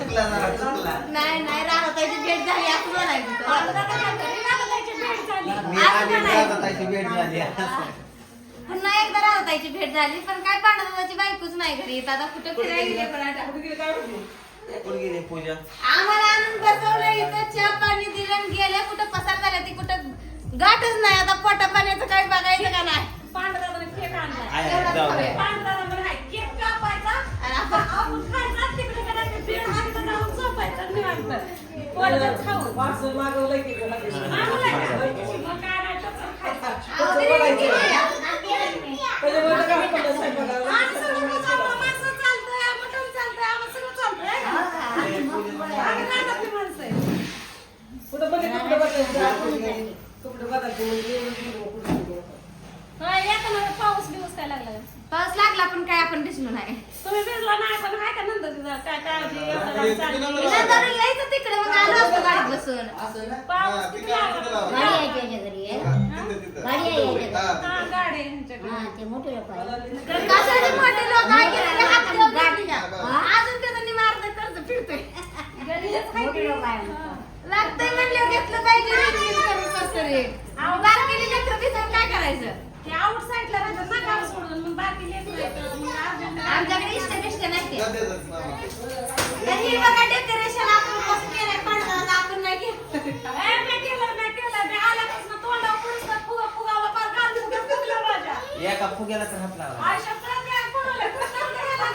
नाही भेट झाली असं म्हणायचं. राधाताईची पुन्हा एकदा राहताची भेट झाली पण काय पांडवाची बायकोच नाही घरी. येत आता कुठं फिरायला गेले? पण आता कुठे गेली पूजा? आम्हाला आणून बसवलं इथं चहा पाणी दिलं आणि गेले. कुठं पसार झाला ती कुठं गाठच नाही. आता पोटा पाण्याचं काही बघायचं का नाही? आहे, म्हणजे कुठं बघायचं? पाऊस बिऊस काय लागला का? पाऊस लागला पण काय आपण दिसलो नाही तुम्ही भिजला नाही पण हाय का नंतर काय काळजी एवढं लांब चालली. नंतर यायचं असतो गाडीत बसून पाऊस किती लागला? गाडी आहे त्याच्या घरी? आहे गाडी आहे याच्या घरी. हा, गाडी आहे ह्यांच्याकडे. हा ते मोठे लोक आहे. कशाचे मोठे लोक आहे? की नाही, हात ठेवून गाडीला. अजून त्याचं निमार्द कर्ज फिरतोय. गल्लीतच हाय मोठे की. लोक आहे. लागतंय म्हणल्यावर घेतलं पाहिजे रीत करून कसं रे बारकेली लेकरं भिजवून काय करायचं? ते आउटसाईडला राहतात ना गाव सोडून मग बाकी लेकरं येतात. मग अर्जंट आमच्याकडे इष्ट बिष्ट नाही ते. तर ही बघा डेकोरेशन एका फुग्याला तर हात लावा आयुष्यात कधी काय कोणाला पुरस्कार द्यायला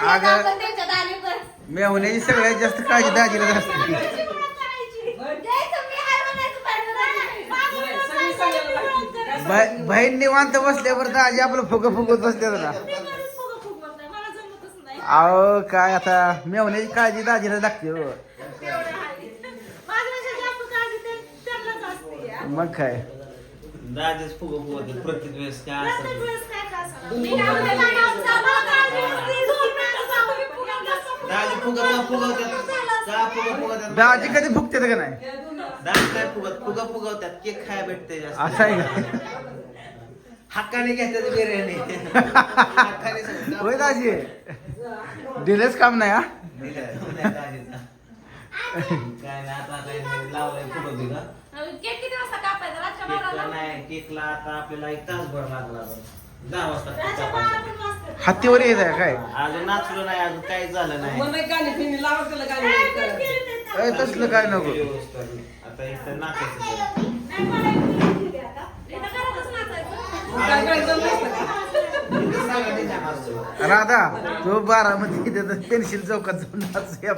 पांडुदादा. नाही, सगळी सगळ्यांना माहिती आहे. काय बाई- बहीण निवांत बसल्यावर दाजी आपलं फुग फुगत बसते ना. अहो काय आता मेवण्याची काळजी दाजीला लागते हो जास्त काळजी असते. मग काय दाजीच फुग फुगत प्रत्येक वेळेस असं. मी काय म्हणते, मला आमचा काळजी नसते. दोन मिनिटं जाऊ, मी फुगा कसं फुगा- दाजी फुगा का फुगवतात का फुगा फुगवतात दाजी कधी फुगते का नाही? दाजी काय फुगत फुगा फुगवतात केक खाय भेटते जास्त. असं आहे का? हक्काने घेतात बिर्याणी. हक्काने सगळं. होय दाजी. दिलेच काम नाही हा? दिलं दाजीचं. काय नाही आता काय नाही, लावलंय फुगं बिगं. केक किती वाजता कापायचा? रातच्या केकला बाराला नाही केकला आता आपल्याला एक तासभर लागला दहा वाजता केक रातच्या बारा कापायचा. पण वाजतात. हत्तीवर येत आहे काय? अजून नाचलो नाही अजून काहीच झालं नाही. मग नाही गाणी फिरणी लावा त्याला गाणी. काय तसलं काय नको. आता एक नाचायचं. राधा तो बारामती पेन्सिल चौकात जाऊन नाच. काय-.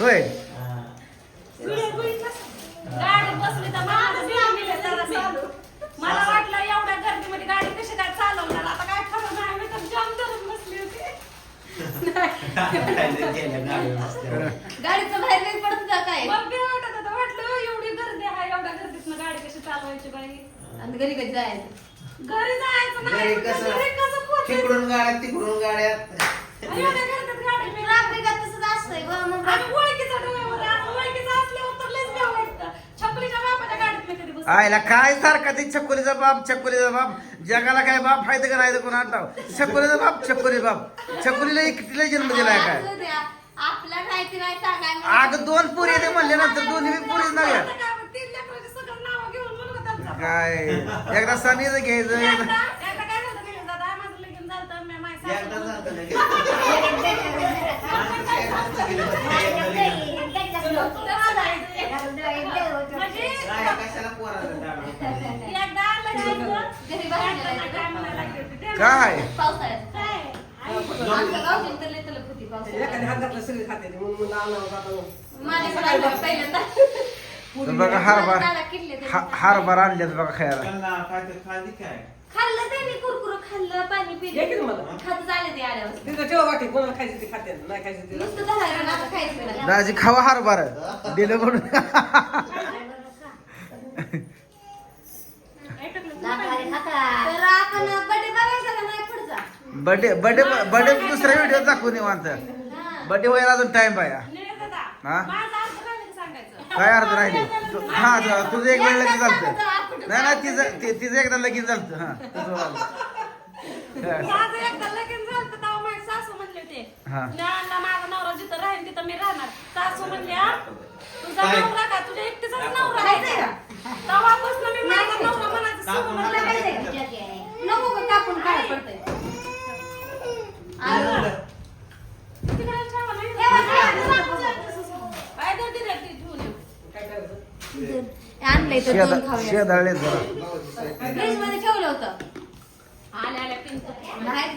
होय हा. गाडीत बसली तर मला वाटलं एवढ्या गर्दीमध्ये गाडी कशी काय चालवणार? आता काय खरं नाही मी तर जाम धरून बसली होती. काय नाही केलं, गाडीवर बसल्यावर. गाडीचं बाहेर नाही पडत का काय? मग ते वाटत होतं. वाटलं एवढी गर्दी आहे एवढ्या गर्दीतनं गाडी कशी चालवायची बाई? आणि घरी कधी जायचं? घरी जायचं नाही. घरी घरी कसं पोहोचायचं? तिकडून गाड्यात तिकडून गाड्यात एवढ्या गर्दीत गाडी मी आफ्रिकात तसंच असतंय गं, मग ड्रायव्हर आहे आता ओळखीचा असल्यावर तर लयच भ्याव वाटतं छपरीच्या बापाच्या गाडीत मी कधी बसले आयला काय सारखा ते छकुलीचा बाप छकुलीचा बाप. जगाला काय बाप फायदा का नाही कोण आठाव छकुलीचा बाप छकुली बाप. छकुलीला एकटीला जन्म दिलाय काय? माहिती नाही. अग दोन पुरी येते म्हणल्यानंतर दोन्ही बी पुरीच नव्या आता काय? एकदा सनीचं घ्यायचं. एकदा झालं आहे दादा माझं लगीन झालं तर मी माझ्या एकदा सासूला- जातं लगेच. माणूस काय मस्त गेलं. म्हणजे काय कशाला पोराला दाबलं? एकदा लगीन झालं, घरी बाहेर काय जायचं. म्हणायला लागली होती ते. काय पावसाळ्यात काय? आमचं गाव तर लय तलप होती पावसाळ्यात. एखाद्या हात घातला सगळी खाते ती. म्हणून म्हणलं आणावं जाताना. माझ्याकडे आलं पहिल्यांदा तर बघा हारभार दादा किडले ते. हा- हारभार आणल्यात बघा खायला काय काय? खाल्लं त्यांनी कुरकुर खाल्लं पाणी पिलं. खात झाले ते आल्यावर. दाजी खावा हार बार. दिलं म्हणून दाखवायला खाता. तर आपण बर्थडे बघायचा का नाही पुढचा बर्थडे बर्थडे बर्थडे दुसऱ्या व्हिडिओ दाखवून निवांत बर्थडे व्हायला अजून टाइम पाया हा? की काय अर्थ राहिले? तु- हा तुझं एक वेळ लगेच चालतं. नाही नाही तिचं तिचं एकदा लगेच चालतं. हा तुझं आणलंय तर दोन शेद खाऊया शेदाळले जरा फ्रीजमध्ये ठेवलं होतं आल्या आल्या पिंक नाही.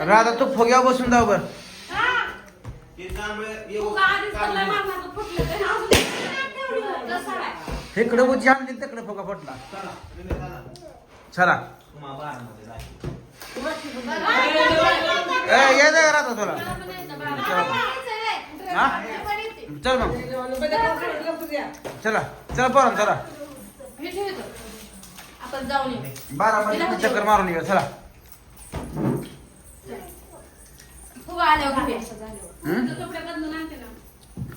राधा तू फुग्यावर बसून जाऊ बर हा. ते का आधीच फुटलं इकडे उची आणली तिकडे फुगा फुटला चला, ये दे राधा तुला. हा? चल मग. चला. चला पोरा चला. येऊ बारा मध्ये चक्कर मारून ये चला. हम्म? तू कपडे बदलून आणते ना.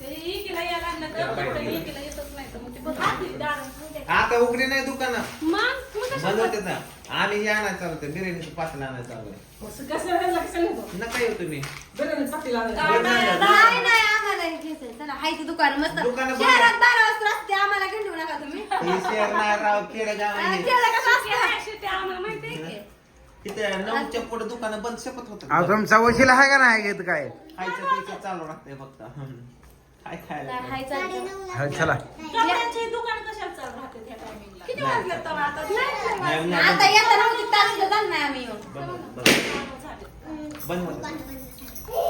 ते इकडे यायला लागलं तर कपडे इकडे येतच नाही तर मग ते बदलते दारात. आता उघडी नाही दुकानं मग मग कशाला बंद होते ना आम्ही हे आणायला चालतो बिर्याणीचं पातेल आणायला चालू कसं? नका येऊ तुम्ही बिर्याणी पातेलं आणायचं. नाही नाही आम्हाला हे घ्यायचंय चला हाय ते दुकान मस्त दुकानं बघा. शहरात बारा वाजता असते आम्हाला घेऊन नका तुम्ही हे शहर नाही राव खेडेगाव आणि आहे. केलं कसं शिट्टी असतं? आहे, शिट्टी आम्हाला माहिती आहे की. तिथे नऊच्या पुढे दुकानं बंद शपथ होत अहो तुमचा वशीला आहे का नाही घेत काय खायचं प्यायचं चालू राहतंय फक्त हम्म. काय खायला हाय चालतं. हा, चला कपड्यांची दुकान कशाला चालू राहते त्या टायमिंगला? किती वाजले तेव्हा आता? नाही, नाही, नाही, आता येताना होती तास सुद्धा जात नाही आम्ही येऊन बंद होतं, बंद होतं. झाले. बंद होतं.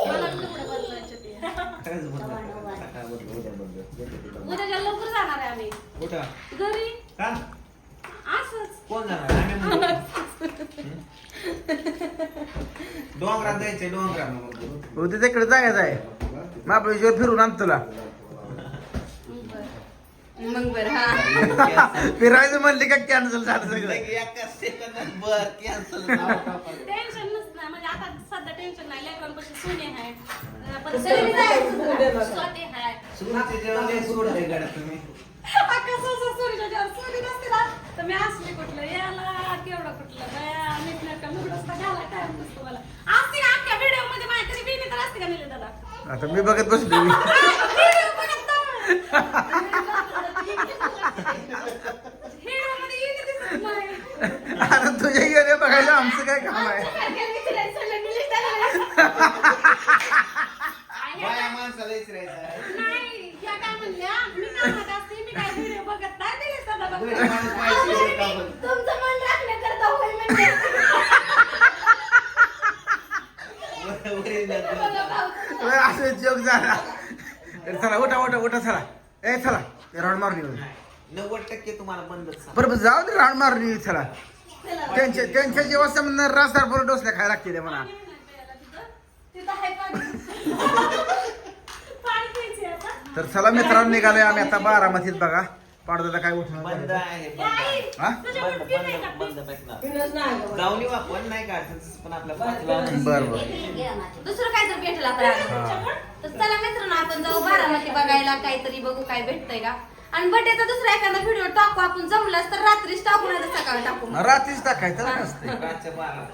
मला कपडे बदलायचे ते. खरंच बंद होतं. सकाळ बंद, उद्या बंद. येते तिथं. उद्याच्या लवकर जाणार आहे आम्ही कुठं घरी का असंच कोण जाणार आम्ही म्हणतो. हम्म? डोंगरात जायचंय डोंगरात उद्या तिकडे जायचं आहे महाबळेश्वर फिरून आण तुला. मग बरं हा. फिरायचं म्हणले का कॅन्सल झालं सगळं? लगे एका सेकंदात बर कॅन्सल टेन्शन नसतं म्हणजे आता सध्या टेन्शन नाही. लेकरांपाशी सुने आहे. अं, परत तरी मी जायचं सगळी स्वते आहे. सुरूचे जेवण लय सोड आहे गड्या तुम्ही. कसं असं सुरीच्या जेव्हा सुरी नसते ना तर मी असले कुठलं याला केवढं कुठलं बया नीट नाटका मुगडं घालाय टाइम नसतो मला असते का अख्ख्या व्हिडिओमध्ये माझ्या तरी बिनी तर असते का नेले दादा? आता मी बघत बसलो व्हिडिओ बघत व्हिडिओमध्ये येते दिसत नाही आता तुझ्या गेले बघायला आमचं काय काम आहे बाया माणसाला विचारायचं आहे. नाही या काय म्हणल्या मी कामात असते मी काय व्हिडिओ बघत नाही दिले दादा घरी बघत माणूस पाहिजे होतं का पण? तुमचं मन राखण्याकरता होईल म्हणजे वर- वरील असं जोक झाला. तर चला उठा उठा उठा चला. ए चला. राऊंड मारून येऊ. नाही. नव्वद टक्के तुम्हाला बंदच. बरोबर जाऊ दे राऊंड मारून येऊ चला. त्यांच्या त्यांच्या जेव्हा समजा रास्तार बरोबर डोसल्या खायला लागते म्हणा. तर चला मित्रांनो निघालोय आम्ही आता बारामतीत बघा. पाडदादा काय उठून बंद आहे बंद हा? बंद बंद बंद बसणार. जाऊन येऊ आपण नाही का अडचण, पण आपल्या पाचला बरं. बरं. दुसरं काय तर भेटेल आता तर चला मित्रांनो आपण जाऊ बारामती बघायला काहीतरी बघू काय भेटतंय का? आणि बड्डेचा दुसरा एखादा व्हिडिओ टाकू आपण. जमलाच तर रात्रीच टाकू नाही तर सकाळी टाकू. रात्रीच टाकायचं नसते रातच्या बारा